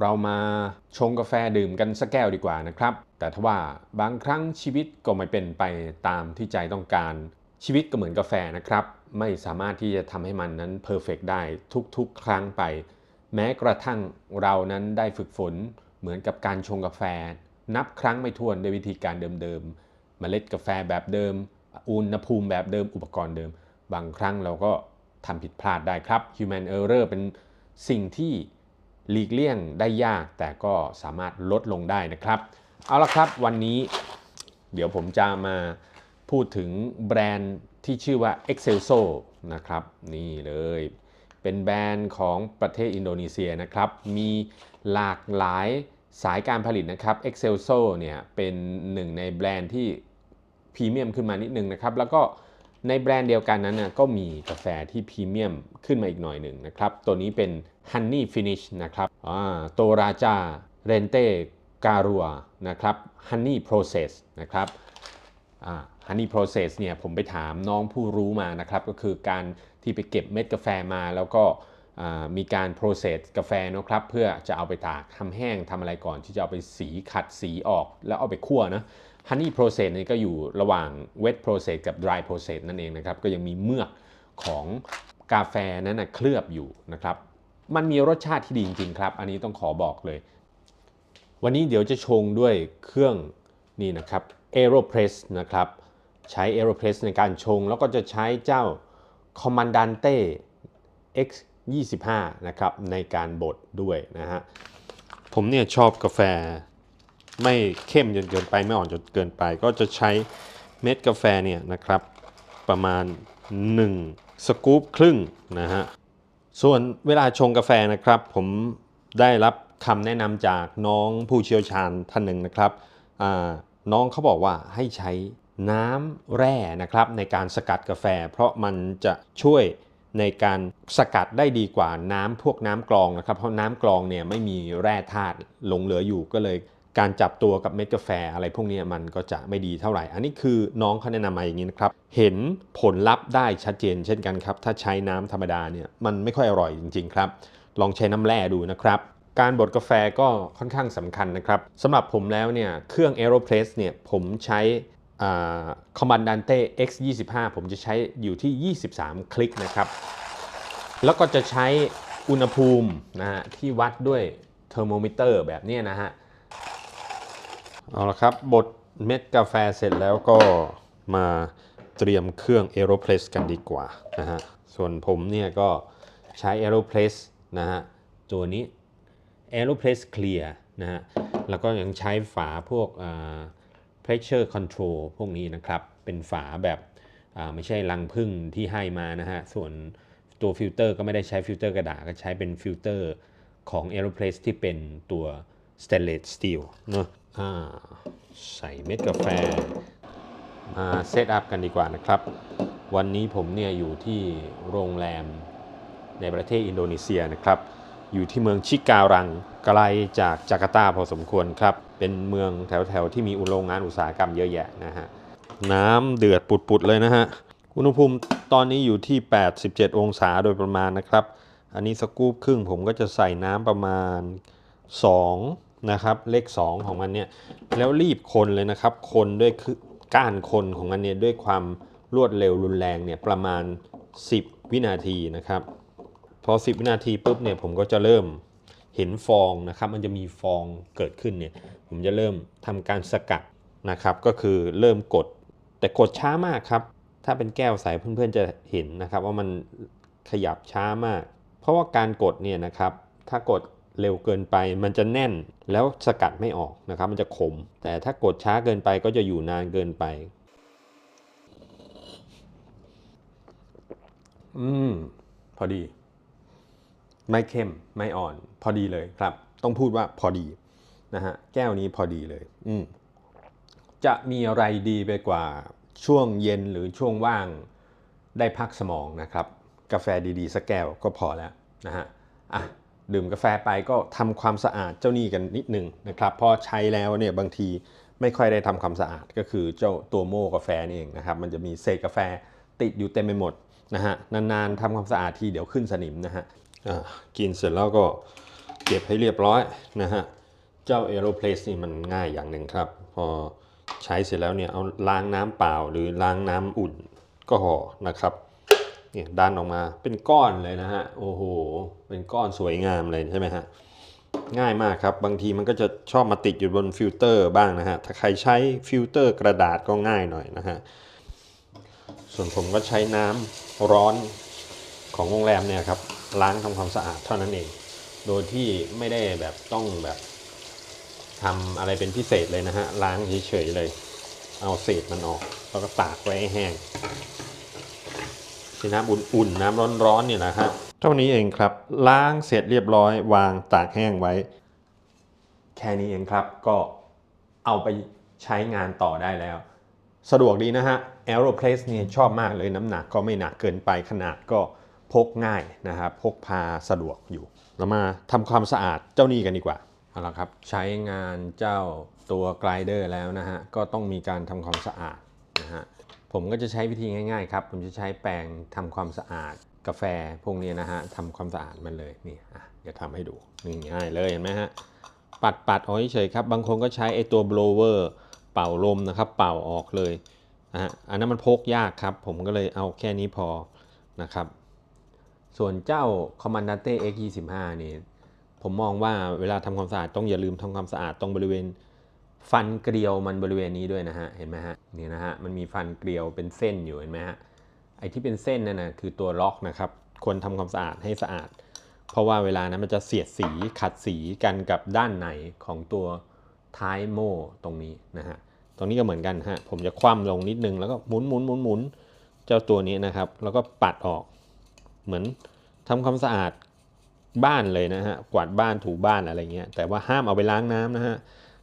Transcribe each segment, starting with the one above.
เรามาชงกาแฟดื่มกันสักแก้วดีกว่านะครับ แต่ทว่าบางครั้งชีวิตก็ไม่เป็นไปตามที่ใจต้องการ ชีวิตก็เหมือนกาแฟนะครับ ไม่สามารถที่จะทำให้มันนั้นเพอร์เฟกได้ทุกๆ ครั้งไป แม้กระทั่งเรานั้นได้ฝึกฝนเหมือนกับการชงกาแฟ นับครั้งไม่ถ้วนด้วยวิธีการเดิมๆเมล็ดกาแฟแบบเดิม อุณหภูมิแบบเดิมอุปกรณ์เดิม บางครั้งเราก็ทำผิดพลาดได้ครับ human error เป็นสิ่งที่ หลีกเลี่ยงได้ยากแต่ก็สามารถลดลงได้นะครับ เอาละครับวันนี้เดี๋ยวผมจะมาพูดถึงแบรนด์ที่ชื่อว่า Excelso นะครับนี่เลยเป็นแบรนด์ของประเทศอินโดนีเซียนะครับ มีหลากหลายสายการผลิตนะครับ Excelso เนี่ยเป็นหนึ่งในแบรนด์ที่พรีเมียมขึ้นมานิดนึงนะครับ แล้วก็ ในแบรนด์เดียวกันนั้นนะก็มีกาแฟที่พรีเมียมขึ้นมาอีกหน่อยหนึ่งนะครับ ตัวนี้เป็น Honey Finish นะครับตัวราจาเรนเต้การัวนะครับ Honey Process นะครับ Honey Process เนี่ยผมไปถามน้องผู้รู้มานะครับ ก็คือการที่ไปเก็บเม็ดกาแฟมาแล้วก็ มีการ process กาแฟนะครับเพื่อจะเอาไปตากทำแห้งทำอะไรก่อนที่จะเอาไปสีขัดสีออกแล้วเอาไปคั่วนะ Honey Process นี่ก็อยู่ระหว่าง Wet Process กับ Dry Process นั่นเองนะครับ ก็ยังมีเมือกของกาแฟนั้นนะเคลือบอยู่นะครับ มันมีรสชาติที่ดีจริงๆครับ อันนี้ต้องขอบอกเลย วันนี้เดี๋ยวจะชงด้วยเครื่องนี่นะครับ Aeropress นะครับ ใช้ Aeropress ในการชง แล้วก็จะใช้เจ้า Comandante X 25 นะครับในการบดด้วยนะฮะผมเนี่ยชอบกาแฟไม่เข้มจนเกินไปไม่อ่อนจนเกินไป ก็จะใช้เม็ดกาแฟเนี่ยนะครับประมาณ 1 สกู๊ปครึ่งนะฮะส่วนเวลาชงกาแฟนะครับผมได้รับคำแนะนำจากน้องผู้เชี่ยวชาญท่านหนึ่งนะครับน้องเขาบอกว่าให้ใช้น้ำแร่นะครับในการสกัดกาแฟ เพราะมันจะช่วย ในการสกัดได้ดีกว่าน้ำพวกน้ำกรองนะครับ เพราะน้ำกรองเนี่ยไม่มีแร่ธาตุหลงเหลืออยู่ก็เลย การจับตัวกับเม็ดกาแฟอะไรพวกนี้มันก็จะไม่ดีเท่าไหร่ อันนี้คือน้องเขาแนะนำมาอย่างนี้นะครับ เห็นผลลัพธ์ได้ชัดเจนเช่นกันครับ ถ้าใช้น้ำธรรมดาเนี่ยมันไม่ค่อยอร่อยจริง ๆ ครับ ลองใช้น้ำแร่ดูนะครับการบดกาแฟก็ค่อนข้างสำคัญนะครับสำหรับผมแล้วเนี่ยเครื่อง Aeropress เนี่ยผมใช้ Comandante X 25 ผมจะใช้อยู่ที่ 23 คลิกนะครับ แล้วก็จะใช้อุณหภูมินะฮะที่วัดด้วยเทอร์โมมิเตอร์แบบนี้นะฮะ เอาละครับบดเม็ดกาแฟเสร็จแล้วก็มาเตรียมเครื่อง Aeropress กันดีกว่านะฮะ ส่วนผมเนี่ยก็ใช้ Aeropress นะฮะ ตัวนี้ Aeropress Clear นะฮะ แล้วก็ยังใช้ฝาพวก pressure control พวกนี้นะครับ เป็นฝาแบบไม่ใช่ลังพึ่งที่ให้มานะฮะ ส่วนตัวฟิลเตอร์ก็ไม่ได้ใช้ฟิลเตอร์กระดาษก็ใช้เป็นฟิลเตอร์ของ Aeropress ที่เป็นตัว stainless steel เนาะใส่เม็ดกาแฟ มาเซตอัพกันดีกว่านะครับ วันนี้ผมเนี่ยอยู่ที่โรงแรมในประเทศอินโดนีเซียนะครับ อยู่ที่เมืองชิการังไกลจากจาการ์ตาพอสมควรครับ เป็นเมืองแถวๆที่มีโรงงานอุตสาหกรรมเยอะแยะนะฮะน้ำเดือดปุดๆเลยนะฮะอุณหภูมิตอนนี้อยู่ที่ 87 องศาโดยประมาณนะครับ อันนี้สกู๊ปครึ่งผมก็จะใส่น้ำประมาณ 2 นะครับ เลข 2 ของมันเนี่ย แล้วรีบคนเลยนะครับ คนด้วยก้านคนของมันเนี่ยด้วยความรวดเร็วรุนแรงเนี่ยประมาณ 10 วินาทีนะครับ พอ 10 วินาทีปุ๊บเนี่ยผมก็จะเริ่ม เห็นฟองนะครับ มันจะมีฟองเกิดขึ้นเนี่ย ผมจะเริ่มทำการสกัดนะครับ ก็คือเริ่มกด แต่กดช้ามากครับ ถ้าเป็นแก้วใสเพื่อนๆจะเห็นนะครับว่ามันขยับช้ามาก เพราะว่าการกดเนี่ยนะครับ ถ้ากดเร็วเกินไปมันจะแน่นแล้วสกัดไม่ออกนะครับ มันจะขม แต่ถ้ากดช้าเกินไปก็จะอยู่นานเกินไป อืม พอดี ไม่เข้มไม่อ่อน พอดีเลยครับ ต้องพูดว่าพอดีนะฮะแก้วนี้พอดีเลย อืมจะมีอะไรดีไปกว่าช่วงเย็นหรือช่วงว่างได้พักสมองนะครับ กาแฟดีๆสักแก้วก็พอแล้วนะฮะอะดื่มกาแฟไปก็ทำความสะอาดเจ้านี่กันนิดนึงนะครับพราะใช้แล้วเนี่ยบางทีไม่ค่อยได้ทำความสะอาดก็คือเจ้าตัวโม่กาแฟนี่เองนะครับ มันจะมีเศษกาแฟติดอยู่เต็มไปหมดนะฮะนานๆทำความสะอาดทีเดี๋ยวขึ้นสนิมนะฮะ กินเสร็จแล้วก็เก็บให้เรียบร้อยนะฮะ เจ้า Aeropress นี่มันง่ายอย่างหนึ่งครับ พอใช้เสร็จแล้วเนี่ยเอาล้างน้ำเปล่าหรือล้างน้ำอุ่นก็พอนะครับเนี่ยดันออกมาเป็นก้อนเลยนะฮะ โอ้โห เป็นก้อนสวยงามเลยใช่ไหมฮะ ง่ายมากครับ บางทีมันก็จะชอบมาติดอยู่บนฟิลเตอร์บ้างนะฮะ ถ้าใครใช้ฟิลเตอร์กระดาษก็ง่ายหน่อยนะฮะ ส่วนผมก็ใช้น้ำร้อนของโรงแรมเนี่ยครับ ล้างทำความสะอาดเท่านั้นเอง โดยที่ไม่ได้แบบต้องแบบทำอะไรเป็นพิเศษเลยนะฮะ ล้างเฉยๆเลย เอาเศษมันออกแล้วก็ตากไว้ให้แห้งใช้น้ำอุ่นๆน้ำร้อนๆเนี่ยนะฮะเท่านี้เองครับ ล้างเสร็จเรียบร้อยวางตากแห้งไว้ แค่นี้เองครับก็เอาไปใช้งานต่อได้แล้ว สะดวกดีนะฮะ Aeropress นี่ยชอบมากเลยน้ำหนักก็ไม่หนักเกินไปขนาดก็ พกง่ายนะครับพกพาสะดวกอยู่เรามาทำความสะอาดเจ้านี้กันดีกว่าเอาละครับใช้งานเจ้าตัวไกลเดอร์แล้วนะฮะก็ต้องมีการทำความสะอาดนะฮะผมก็จะใช้วิธีง่ายๆครับ ผมจะใช้แปรงทำความสะอาดกาแฟพวกนี้นะฮะทำความสะอาดมันเลยนี่อะเดี๋ยวทำให้ดูนี่ง่ายเลยเห็นไหมฮะปัดปัดเอาเฉยครับ บางคนก็ใช้ไอตัวบลเวอร์เป่าลมนะครับ เป่าออกเลยนะฮะอันนั้นมันพกยากครับ ผมก็เลยเอาแค่นี้พอนะครับ ส่วนเจ้า Commandante X25 นี่ผมมองว่าเวลาทำความสะอาดต้องอย่าลืมทำความสะอาดตรงบริเวณฟันเกลียวมันบริเวณนี้ด้วยนะฮะเห็นไหมฮะนี่นะฮะมันมีฟันเกลียวเป็นเส้นอยู่เห็นไหมฮะไอ้ที่เป็นเส้นนั่นนะคือตัวล็อกนะครับควรทำความสะอาดให้สะอาด เพราะว่าเวลานั้นมันจะเสียดสีขัดสีกันกับด้านในของตัวท้ายโม่ตรงนี้นะฮะตรงนี้ก็เหมือนกันฮะผมจะคว่ำลงนิดนึงแล้วก็หมุนหมุนหมุนหมุนเจ้าตัวนี้นะครับ แล้วก็ปัดออก เหมือนทำความสะอาดบ้านเลยนะฮะกวาดบ้านถูบ้านอะไรเงี้ยแต่ว่าห้ามเอาไปล้างน้ำนะฮะ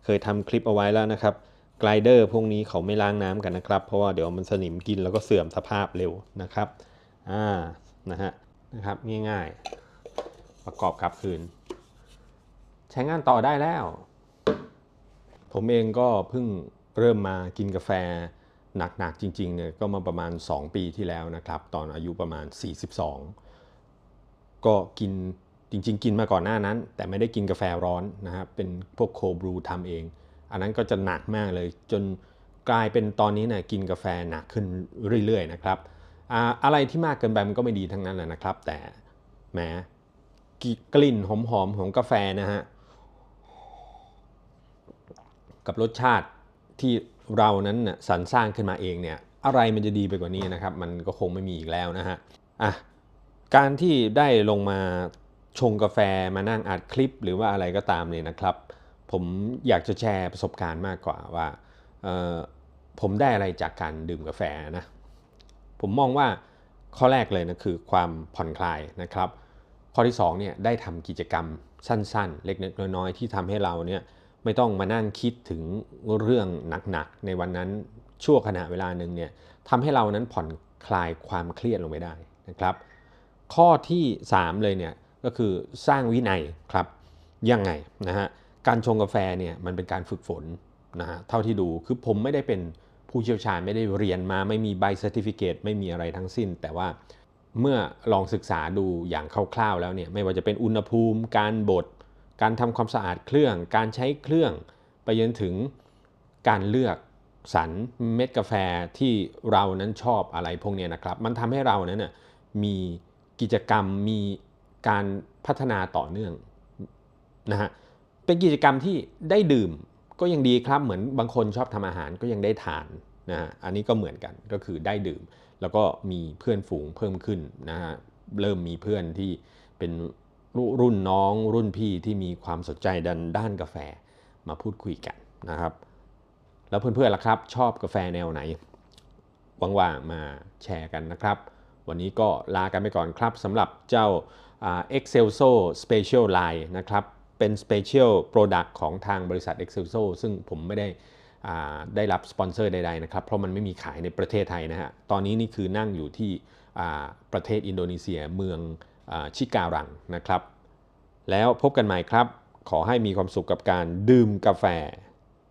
เคยทำคลิปเอาไว้แล้วนะครับไกลเดอร์พวกนี้เขาไม่ล้างน้ำกันนะครับ เพราะว่าเดี๋ยวมันสนิมกินแล้วก็เสื่อมสภาพเร็วนะครับอ่านะฮะนะครับง่ายๆ ประกอบกลับคืน ใช้งานต่อได้แล้ว ผมเองก็เพิ่งเริ่มมากินกาแฟ หนักๆจริงๆเนี่ยก็มาประมาณ 2 ปีที่แล้วนะครับ ตอนอายุประมาณ 42 ก็กินจริง ๆ กินมาก่อนหน้านั้น แต่ไม่ได้กินกาแฟร้อนนะครับเป็นพวกโคบรูทำเอง อันนั้นก็จะหนักมากเลย จนกลายเป็นตอนนี้เนี่ยกินกาแฟหนักขึ้นเรื่อยๆนะครับอ่าอะไรที่มากเกินไปมันก็ไม่ดีทั้งนั้นแหละนะครับ แต่แหมกลิ่นหอมๆของกาแฟนะฮะกับรสชาติที่ เรานั้นน่ะสรรสร้างขึ้นมาเองเนี่ยอะไรมันจะดีไปกว่านี้นะครับ มันก็คงไม่มีอีกแล้วนะฮะอะการที่ได้ลงมาชงกาแฟมานั่งอัดคลิปหรือว่าอะไรก็ตามเนี่ยนะครับ ผมอยากจะแชร์ประสบการณ์มากกว่าว่าผมได้อะไรจากการดื่มกาแฟนะผมมองว่าข้อแรกเลยนะคือความผ่อนคลายนะครับ ข้อที่2เนี่ยได้ทำกิจกรรมสั้นๆ เล็กๆน้อยๆที่ทำให้เราเนี่ย ไม่ต้องมานั่งคิดถึงเรื่องหนักๆในวันนั้นชั่วขณะเวลาหนึ่งเนี่ยทำให้เรานั้นผ่อนคลายความเครียดลงไปได้นะครับ ข้อที่ 3 เลยเนี่ยก็คือสร้างวินัยครับยังไงนะฮะการชงกาแฟเนี่ยมันเป็นการฝึกฝนนะฮะเท่าที่ดูคือผมไม่ได้เป็นผู้เชี่ยวชาญไม่ได้เรียนมาไม่มีใบเซอร์ติฟิเคตไม่มีอะไรทั้งสิ้น แต่ว่าเมื่อลองศึกษาดูอย่างคร่าวๆแล้วเนี่ยไม่ว่าจะเป็นอุณหภูมิ การบด การทำความสะอาดเครื่อง การใช้เครื่อง ไปจนถึงการเลือกสรรเม็ดกาแฟที่เรานั้นชอบอะไรพวกนี้นะครับ มันทำให้เรานั้นนะมีกิจกรรมมีการพัฒนาต่อเนื่องนะฮะเป็นกิจกรรมที่ได้ดื่มก็ยังดีครับเหมือนบางคนชอบทำอาหารก็ยังได้ทานนะฮะอันนี้ก็เหมือนกันก็คือได้ดื่ม แล้วก็มีเพื่อนฝูงเพิ่มขึ้นนะฮะเริ่มมีเพื่อนที่เป็น รุ่นน้องรุ่นพี่ที่มีความสนใจด้านด้านกาแฟมาพูดคุยกันนะครับ แล้วเพื่อนๆล่ะครับ ชอบกาแฟแนวไหนว่างๆมาแชร์กันนะครับ วันนี้ก็ลากันไปก่อนครับสำหรับเจ้า Excelso Special Line นะครับ เป็น Special Product ของทางบริษัท Excelso ซึ่งผมไม่ได้ได้รับสปอนเซอร์ใดๆนะครับ เพราะมันไม่มีขายในประเทศไทยนะฮะ ตอนนี้นี่คือนั่งอยู่ที่ประเทศอินโดนีเซียเมือง ชิการังนะครับ แล้วพบกันใหม่ครับ ขอให้มีความสุขกับการดื่มกาแฟ